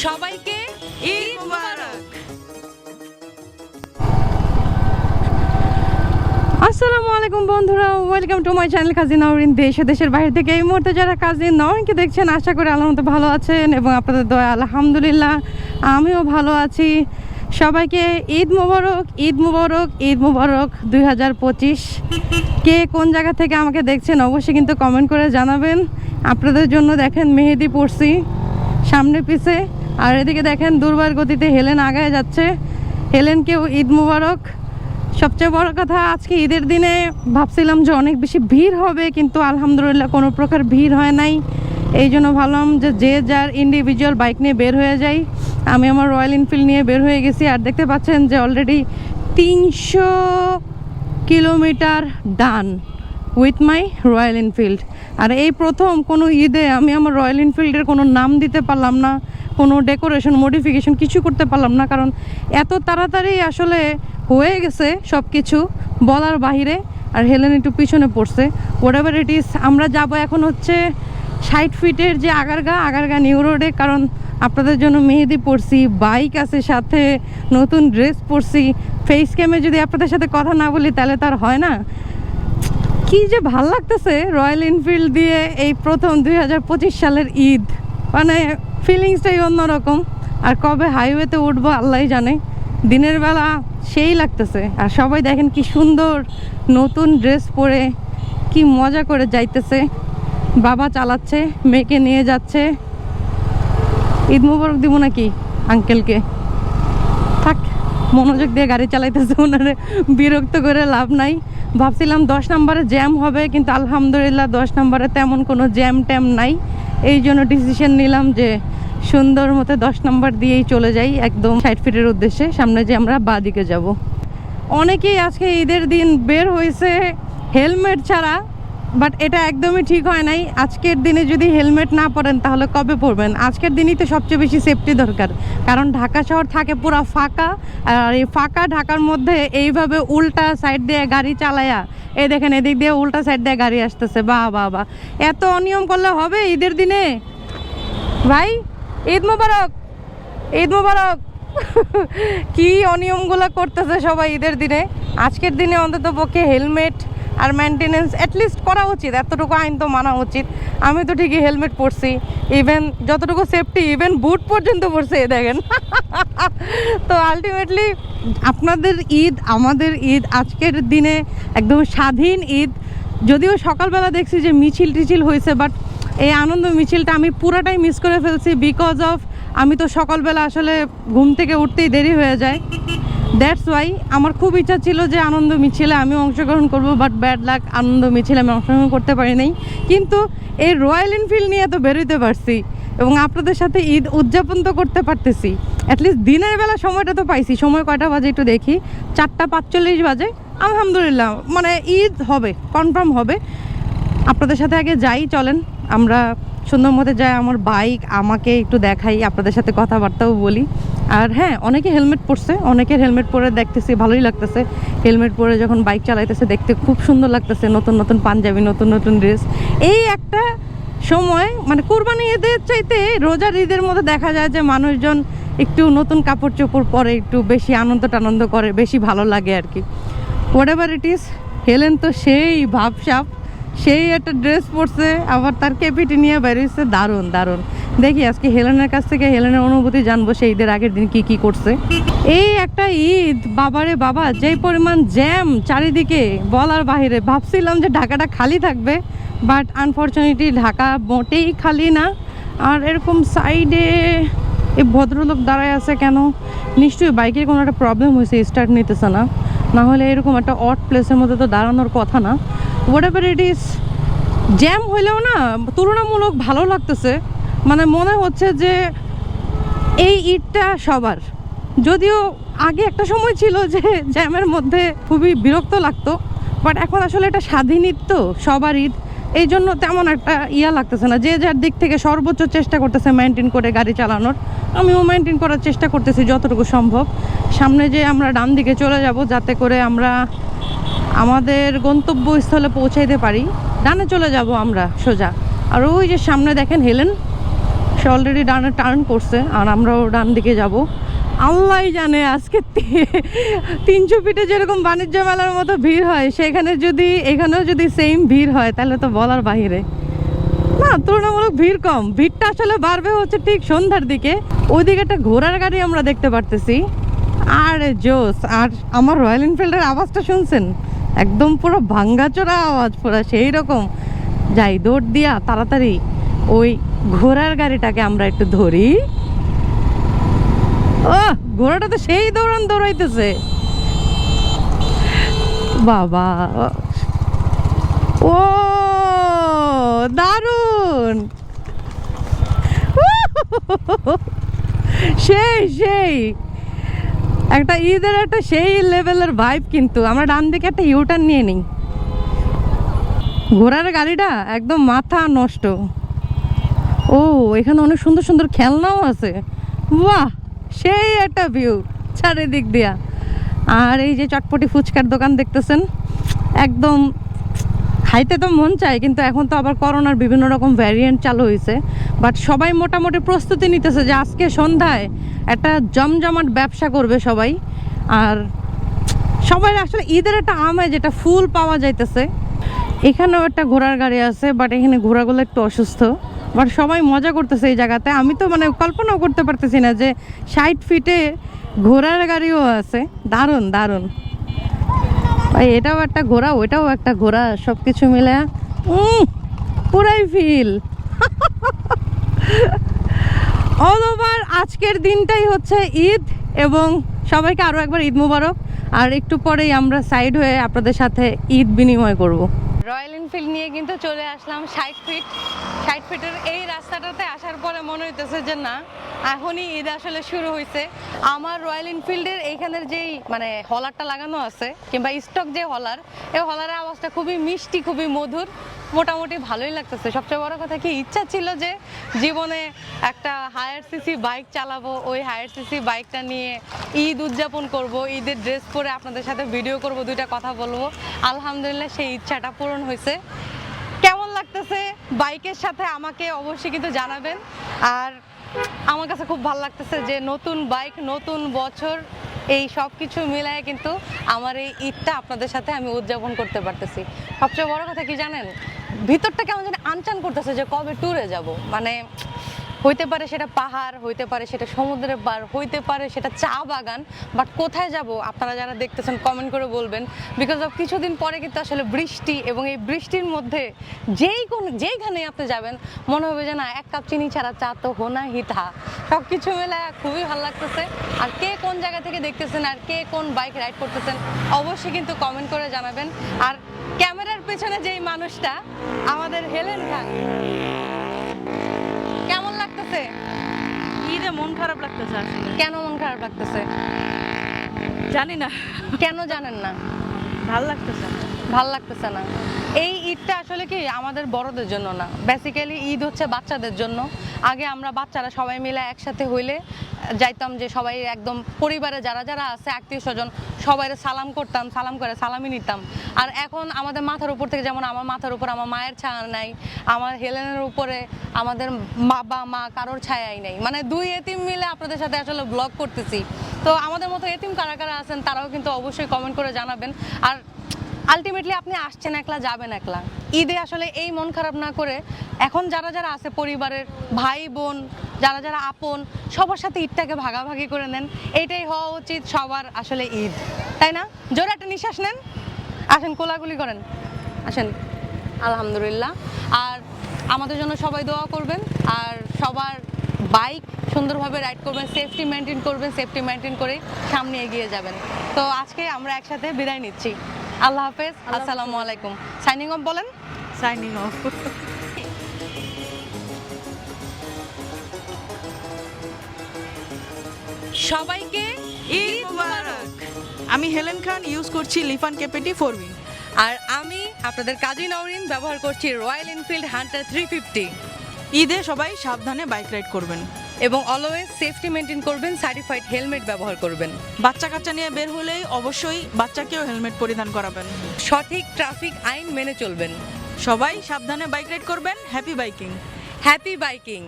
সবাইকে ঈদ আসসালামু আলাইকুম বন্ধুরা welcome to my channel Kazi Nowrin দেশ দেশের বাইরে থেকে এই মুহূর্তে যারা কাজী নওরিনকে দেখছেন, আশা করি আল্লাহ মতো ভালো আছেন এবং আপনাদের দয়া, আলহামদুলিল্লাহ, আমিও ভালো আছি। সবাইকে ঈদ মুবারক ঈদ মুবারক ঈদ মুবারক দুই হাজার পঁচিশ। কে কোন জায়গা থেকে আমাকে দেখছেন, অবশ্যই কিন্তু কমেন্ট করে জানাবেন। আপনাদের জন্য দেখেন মেহেদি পড়ছি সামনে পিছে। আর এদিকে দেখেন, দুর্বার গতিতে হেলেন আগায় যাচ্ছে। হেলেনকেও ঈদ মুবারক। সবচেয়ে বড় কথা, আজকে ঈদের দিনে ভাবছিলাম যে অনেক বেশি ভিড় হবে, কিন্তু আলহামদুলিল্লাহ কোনো প্রকার ভিড় হয় নাই। এই জন্য ভাবলাম যে যে যার ইন্ডিভিজুয়াল বাইক নিয়ে বের হয়ে যাই। আমি আমার রয়্যাল এনফিল্ড নিয়ে বের হয়ে গেছি, আর দেখতে পাচ্ছেন যে অলরেডি তিনশো kilometre done. With my Royal Enfield আর এই প্রথম কোনো ঈদে আমি আমার রয়্যাল এনফিল্ডের কোনো নাম দিতে পারলাম না, কোনো ডেকোরেশন মডিফিকেশন কিছু করতে পারলাম না, কারণ এত তাড়াতাড়ি আসলে হয়ে গেছে সব কিছু বলার বাহিরে, আর হেলেন একটু পিছনে পড়ছে। হোয়াট এভার ইট ইস আমরা যাব এখন হচ্ছে ষাট ফিটের যে আগারগা আগারগা নিউ রোডে কারণ আপনাদের জন্য মেহেদি পরছি বাইক আছে সাথে, নতুন ড্রেস পরছি। ফেস ক্যামে যদি আপনাদের সাথে কথা না বলি, তাহলে তার হয় না। কি যে ভালো লাগতেছে রয়্যাল এনফিল্ড দিয়ে এই প্রথম দুই হাজার পঁচিশ সালের ঈদ। মানে ফিলিংসটাই অন্যরকম। আর কবে হাইওয়েতে উঠবো আল্লাহ জানে। দিনের বেলা সেই লাগতেছে। আর সবাই দেখেন কি সুন্দর নতুন ড্রেস পরে কি মজা করে যাইতেছে। বাবা চালাচ্ছে, মেয়েকে নিয়ে যাচ্ছে। ঈদ মুবারক দিব নাকি আঙ্কেলকে থাক, মনোযোগ দিয়ে গাড়ি চালাইতেছে, ওনারে বিরক্ত করে লাভ নাই। ভাবছিলাম দশ নম্বরে জ্যাম হবে, কিন্তু আলহামদুলিল্লাহ দশ নম্বরে তেমন কোনো জ্যাম ট্যাম নাই। এই জন্য ডিসিশন নিলাম যে সুন্দর মতো দশ নম্বর দিয়েই চলে যাই একদম ষাট ফিটের উদ্দেশ্যে। সামনে যে আমরা বাঁ দিকে যাব। অনেকেই আজকে ঈদের দিন বের হয়েছে হেলমেট ছাড়া বাট এটা একদমই ঠিক হয় নাই। আজকের দিনে যদি হেলমেট না পরেন, তাহলে কবে পরবেন? আজকের দিনই তো সবচেয়ে বেশি সেফটি দরকার। কারণ ঢাকা শহর থাকে পুরো ফাঁকা, আর এই ফাঁকা ঢাকার মধ্যে এইভাবে উল্টা সাইড দিয়ে গাড়ি চালায়া, এই দেখেন এদিক দিয়ে উল্টা সাইড দিয়ে গাড়ি আসতেছে। বাহ বাহ বাহ এত অনিয়ম করলে হবে ঈদের দিনে? ভাই, ঈদ মোবারক! ঈদ মোবারক! কি অনিয়মগুলো করতেছে সবাই ঈদের দিনে? আজকের দিনে অন্তত পক্ষে হেলমেট আর মেনটেনেন্স অ্যাটলিস্ট করা উচিত, এতটুকু আইন তো মানা উচিত। আমি তো ঠিকই হেলমেট পরছি ইভেন যতটুকু সেফটি ইভেন বুট পর্যন্ত পরছে দেখেন। তো আলটিমেটলি আপনাদের ঈদ, আমাদের ঈদ, আজকের দিনে একদম স্বাধীন ঈদ। যদিও সকালবেলা দেখছি যে মিছিল টিছিল হয়েছে বাট এই আনন্দ মিছিলটা আমি পুরাটাই মিস করে ফেলছি বিকজ অফ আমি তো সকালবেলা আসলে ঘুম থেকে উঠতেই দেরি হয়ে যায়। দ্যাটস ওয়াই আমার খুব ইচ্ছা ছিল যে আনন্দ মিছিলে আমি অংশগ্রহণ করব বাট ব্যাড লাক আনন্দ মিছিলে আমি অংশগ্রহণ করতে পারি নাই। কিন্তু এই রয়্যাল এনফিল্ড নিয়ে তো বেরোতে পারছি এবং আপনাদের সাথে ঈদ উদযাপন তো করতে পারতেছি। অ্যাটলিস্ট দিনের বেলা সময়টা তো পাইছি। সময় কয়টা বাজে একটু দেখি। চারটা পাঁচচল্লিশ বাজে। আলহামদুলিল্লাহ মানে ঈদ হবে কনফার্ম হবে। আপনাদের সাথে আগে যাই, চলেন। আমরা সুন্দর মতো যায় আমার বাইক আমাকে একটু দেখাই, আপনাদের সাথে কথাবার্তাও বলি। আর হ্যাঁ অনেকে হেলমেট পরছে, অনেকের হেলমেট পরে দেখতেছি ভালোই লাগতেছে। হেলমেট পরে যখন বাইক চালাইতেছে দেখতে খুব সুন্দর লাগতেছে, নতুন নতুন পাঞ্জাবি, নতুন নতুন ড্রেস এই একটা সময় মানে কোরবানি ঈদের চাইতে রোজার ঈদের মধ্যে দেখা যায় যে মানুষজন একটু নতুন কাপড় চোপড় পরে, একটু বেশি আনন্দ টানন্দ করে, বেশি ভালো লাগে আর কি। হোয়াট এভার ইট ইস হেলেন তো সেই ভাবসাপ সেই একটা ড্রেস পরছে, আবার তার কেপিটি নিয়ে বেরিয়েছে দারুণ দারুণ। দেখি আজকে হেলেনের কাছ থেকে হেলেনের অনুভূতি জানব সেই ঈদের আগের দিন কি কি করছে। এই একটা ঈদ, বাবারে বাবা, যেই পরিমাণ জ্যাম চারিদিকে, বলার বাইরে ভাবছিলাম যে ঢাকাটা খালি থাকবে বাট আনফর্চুনেটলি ঢাকা মোটেই খালি না। আর এরকম সাইডে এই ভদ্রলোক দাঁড়ায় আছে কেন? নিশ্চয়ই বাইকের কোনো একটা প্রবলেম হয়েছে স্টার্ট নিতেছে না। না হলে এরকম একটা অট প্লেসের মধ্যে তো দাঁড়ানোর কথা না। Whatever it is jam হইলেও না তুলনামূলক ভালো লাগতেছে। মানে মনে হচ্ছে যে এই ঈদটা সবার। যদিও আগে একটা সময় ছিল যে জ্যামের মধ্যে খুবই বিরক্ত লাগতো বাট এখন আসলে এটা স্বাধীন ঈদ তো সবার ঈদ। এই জন্য তেমন একটা ইয়া লাগতেছে না। যে যার দিক থেকে সর্বোচ্চ চেষ্টা করতেছে মেনটেন করে গাড়ি চালানোর, আমিও মেনটেন করার চেষ্টা করতেছি যতটুকু সম্ভব। সামনে যে আমরা ডান দিকে চলে যাব, যাতে করে আমরা আমাদের গন্তব্যস্থলে পৌঁছাইতে পারি। ডানে চলে যাব আমরা সোজা। আর ওই যে সামনে দেখেন হেলেন, সে অলরেডি ডানে টার্ন করছে, আর আমরাও ডান দিকে যাব। আল্লাহ জানে আজকে তিনশো ফিটে যেরকম বাণিজ্য মেলার মতো ভিড় হয়, সেখানে যদি, এখানেও যদি সেম ভিড় হয়, তাহলে তো বলার বাহিরে। না, তুলনামূলক ভিড় কম। ভিড়টা আসলে বাড়বে হচ্ছে ঠিক সন্ধ্যার দিকে। ওইদিকে একটা ঘোড়ার গাড়ি আমরা দেখতে পারতেছি। আর জোস, আর আমার রয়্যাল এনফিল্ডের আওয়াজটা শুনছেন? একদম পুরো ভাঙ্গাচোরা আওয়াজ, পুরো সেই রকম। যাই, দৌড় দিয়া তাড়াতাড়ি ওই ঘোড়ার গাড়িটাকে আমরা একটু ধরি। ও ঘোড়াটা তো সেই দৌড়ান দৌড়াইতেছে। বাবা। ও, দারুণ! সেই সেই। একটা ঈদের একটা সেই লেভেলের ভাইব কিন্তু। আমরা ডান দিকে একটা ইউটার্ন নিয়ে নিই। ঘোড়ার গাড়িটা একদম মাথা নষ্ট। ও, এখানে অনেক সুন্দর সুন্দর খেলনাও আছে। বাহ, সেই একটা ভিউ চারিদিক দিয়া। আর এই যে চটপটি ফুচকার দোকান দেখতেছেন, একদম খাইতে তো মন চায়, কিন্তু এখন তো আবার করোনার বিভিন্ন রকম ভ্যারিয়েন্ট চালু হয়েছে বাট সবাই মোটামুটি প্রস্তুতি নিতেছে যে আজকে সন্ধ্যায় একটা জমজমাট ব্যবসা করবে সবাই। আর সবাই আসলে ঈদের একটা আমেজ যেটা ফুল পাওয়া যাইতেছে। এখানেও একটা ঘোড়ার গাড়ি আছে বাট এখানে ঘোড়াগুলো একটু অসুস্থ। বাট সবাই মজা করতেছে এই জায়গাতে। আমি তো মানে কল্পনাও করতে পারতেছি না যে ষাট ফিটে ঘোড়ার গাড়িও আছে। দারুণ দারুণ। এটাও একটা ঘোড়া, ওইটাও একটা ঘোড়া সব কিছু মিলে পুরাই ফিল। অল ওভার আজকের দিনটাই হচ্ছে ঈদ এবং সবাইকে আরও একবার ঈদ মুবারক। আর একটু পরেই আমরা সাইড হয়ে আপনাদের সাথে ঈদ বিনিময় করব। রয়্যাল এনফিল্ড নিয়ে কিন্তু চলে আসলাম ষাট ফিট ষাট ফিটের এই রাস্তাটাতে আসার পরে মনে হইতেছে যে না, এখনই ঈদ আসলে শুরু হয়েছে আমার রয়্যাল এনফিল্ডের এইখানের যেই মানে হলারটা লাগানো আছে, কিংবা স্টক যে হলার, এই হলারের আওয়াজটা খুবই মিষ্টি, খুবই মধুর। মোটামুটি ভালোই লাগতেছে। সবচেয়ে বড় কথা কি, ইচ্ছা ছিল যে জীবনে একটা হায়ার সিসি বাইক চালাবো। ওই হায়ার সিসি বাইকটা নিয়ে ঈদ উদযাপন করব, ঈদের ড্রেস পরে আপনাদের সাথে ভিডিও করব, দুইটা কথা বলব। আলহামদুলিল্লাহ সেই ইচ্ছাটা পূরণ হয়েছে। কেমন লাগতেছে বাইকের সাথে আমাকে অবশ্যই কিন্তু জানাবেন। আর আমার কাছে খুব ভালো লাগতেছে যে নতুন বাইক নতুন বছর, এই সব কিছু মিলায় কিন্তু আমার এই ঈদটা আপনাদের সাথে আমি উদযাপন করতে পারতেছি। সবচেয়ে বড় কথা কি জানেন? ভিতরটা কেমন জানি আনচান করতেছে যে কবে ট্যুরে যাব। মানে হইতে পারে সেটা পাহাড়, হইতে পারে সেটা সমুদ্রের পার, হইতে পারে সেটা চা বাগান বাট কোথায় যাব আপনারা যারা দেখতেছেন কমেন্ট করে বলবেন। বিকজ অফ কিছুদিন পরে কিন্তু আসলে বৃষ্টি এবং এই বৃষ্টির মধ্যে যেই কোন যেইখানে আপনি যাবেন, মনে হবে যে না, এক কাপ চিনি ছাড়া চা তো হোনা হিতা সব কিছু মিলে খুবই ভালো লাগতেছে। আর কে কোন জায়গা থেকে দেখতেছেন, আর কে কোন বাইক রাইড করতেছেন, অবশ্যই কিন্তু কমেন্ট করে জানাবেন। আর ক্যামেরার পেছনে যেই মানুষটা আমাদের হেলেন খান। কেমন লাগতেছে? ঈদে মন খারাপ লাগতেছে আসলে। কেন মন খারাপ লাগতেছে? জানি না। কেন জানেন না? ভালো লাগতেছে ভালো লাগতেছে না। এই ঈদটা আসলে কি আমাদের বড়দের জন্য না? বেসিক্যালি ঈদ হচ্ছে বাচ্চাদের জন্য। আগে আমরা বাচ্চারা সবাই মিলে একসাথে হইলে যাইতাম যে সবাই একদম পরিবারে যারা যারা আছে, আত্মীয় স্বজন সবাই সালাম করতাম, সালাম করে সালামি নিতাম। আর এখন আমাদের মাথার উপর থেকে যেমন আমার মাথার উপর আমার মায়ের ছায়া নাই, আমার হেলেনের উপরে আমাদের বাবা, মা কারোর ছায়াই নেই। মানে দুই এতিম মিলে আপনাদের সাথে আসলে ব্লগ করতেছি। তো আমাদের মতো এতিম কারা কারা আছেন তারাও কিন্তু অবশ্যই কমেন্ট করে জানাবেন। আর আলটিমেটলি আপনি আসছেন একলা, যাবেন একলা। ঈদে আসলে এই মন খারাপ না করে এখন যারা যারা আছে পরিবারের ভাই বোন, যারা যারা আপন, সবার সাথে ঈদটাকে ভাগাভাগি করে নেন। এইটাই হওয়া উচিত সবার আসলে ঈদ। তাই না? জোরে একটা নিঃশ্বাস নেন। আসেন কোলাগুলি করেন। আসেন। আলহামদুলিল্লাহ। আর আমাদের জন্য সবাই দোয়া করবেন। আর সবার বাইক সুন্দরভাবে রাইড করবেন, সেফটি মেনটেন করবেন, সেফটি মেনটেন করে সামনে এগিয়ে যাবেন। তো আজকে আমরা একসাথে বিদায় নিচ্ছি। আল্লাহ হাফেজ আসসালামু আলাইকুম। সাইনিং অফ বলেন। Signing off. সবাইকে ঈদ মুবারক। আমি হেলেন খান ইউজ করছি লিফান কেপেটি ফোর বি আর আমি আপনাদের কাজী নওরিন ব্যবহার করছি Royal Enfield Hunter three fifty ঈদে সবাই সাবধানে বাইক রাইড করবেন। এবং অলওয়েজ সেফটি মেনটেন করবেন সার্টিফাইড হেলমেট ব্যবহার করবেন। বাচ্চা কাচ্চা নিয়ে বের হলেই অবশ্যই বাচ্চাকেও হেলমেট পরিধান করাবেন। সঠিক ট্রাফিক আইন মেনে চলবেন। সবাই সাবধানে বাইক রাইড করবেন হ্যাপি বাইকিং হ্যাপি বাইকিং